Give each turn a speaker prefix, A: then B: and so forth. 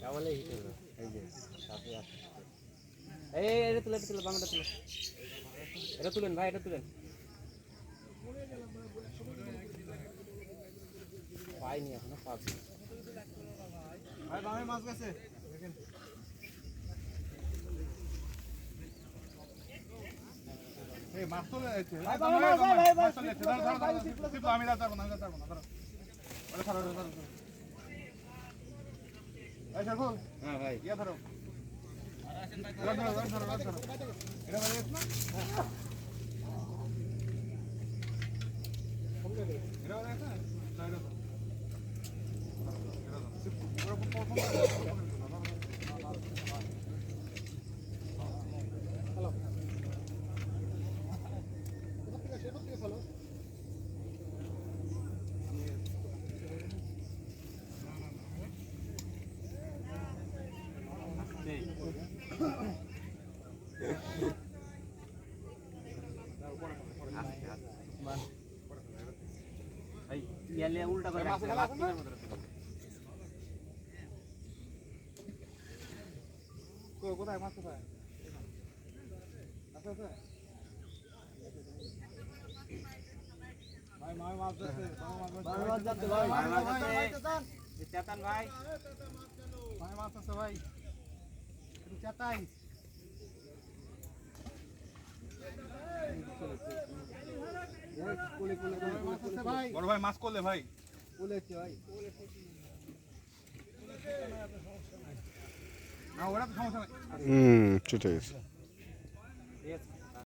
A: কেবলই হিট হলো এই যে এই এটা তুলে তুলে বাংলাটা তুলে এটা তুলেন ভাই এটা তুলেন পাইনি এখনও পাবো
B: ভাই বামে মাছ গেছে এই মাছ চলে যাচ্ছে
C: ভাই, ভাই, ভাই, ভাই, ভাই,
B: মাছ চলে
C: ভাই,
B: যাচ্ছে ধরো, ধরো,
C: ভাই,
B: ধরো,
C: ভাই,
B: টিপো, আমি পারব না আমি পারব না
A: হ্যাঁ ভাই।
B: ইয়া ধরো। ধরো ধরো ধরো ধরো ধরো এটা ভাই না এটা ভাই না না এটা ধরো। এটা ধরো। টিপো, ওরা প্রথম
A: ভাই ইয়ালে উল্টা করে
B: কোথায় মাছ কোথায় আছে আছে ভাই মাছ মাছ যাচ্ছে মাছ যাচ্ছে ভাই
A: মাছ যাচ্ছে।
B: চেতান।
A: ভাই
B: ভাই মাছ আছে ভাই চেতাই বড় ভাই মাছ করলে ভাই না ওরা তো সমস্যা নাই
D: হুম ছুটে গেছে
A: Yes.